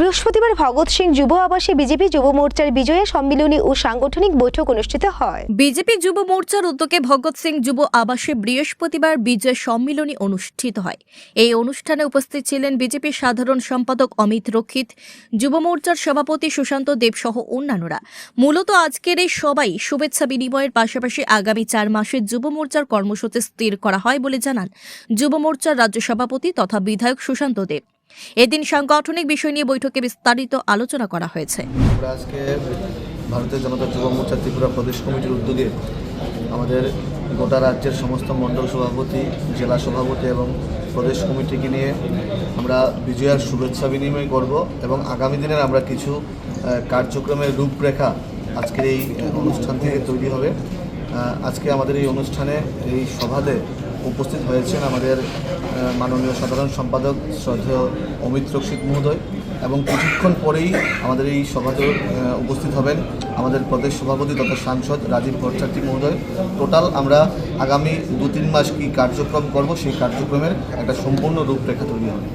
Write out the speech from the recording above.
বৃহস্পতিবার ভগৎ সিং যুব আবাসে বিজেপি যুব মোর্চার বিজয়া সম্মিলনী ও সাংগঠনিক বৈঠক অনুষ্ঠিত হয়। বিজেপি যুব মোর্চার উদ্যোগে ভগৎ সিং যুব আবাসে বৃহস্পতিবার বিজয় সম্মিলনী অনুষ্ঠিত হয়। এই অনুষ্ঠানে উপস্থিত ছিলেন বিজেপির সাধারণ সম্পাদক অমিত রক্ষিত, যুব মোর্চার সভাপতি সুশান্ত দেব সহ অন্যান্যরা। মূলত আজকের এই সবাই শুভেচ্ছা বিনিময়ের পাশাপাশি আগামী চার মাসে যুব মোর্চার কর্মসূচি স্থির করা হয় বলে জানান যুব মোর্চার রাজ্য সভাপতি তথা বিধায়ক সুশান্ত দেব। এদিন সাংগঠনিক বিষয় নিয়ে বৈঠকে বিস্তারিত আলোচনা করা হয়েছে। আজকে ভারতীয় জনতা যুব মোর্চা ত্রিপুরা প্রদেশ কমিটির উদ্যোগে আমাদের গোটা রাজ্যের সমস্ত মণ্ডল সভাপতি, জেলা সভাপতি এবং প্রদেশ কমিটিকে নিয়ে আমরা বিজয়ার শুভেচ্ছা বিনিময় করব এবং আগামী দিনের আমরা কিছু কার্যক্রমের রূপরেখা আজকের এই অনুষ্ঠান থেকে তৈরি হবে। আজকে আমাদের এই অনুষ্ঠানে, এই সভাতে উপস্থিত হয়েছেন আমাদের মাননীয় সাধারণ সম্পাদক শ্রদ্ধেয় অমিত রক্ষিত মহোদয় এবং কিছুক্ষণ পরেই আমাদের এই সভাতে উপস্থিত হবেন আমাদের প্রদেশ সভাপতি তথা সাংসদ রাজীব ভট্টাচার্য মহোদয়। টোটাল আমরা আগামী দু তিন মাস কি কার্যক্রম করব, সেই কার্যক্রমের একটা সম্পূর্ণ রূপরেখা তৈরি হবে।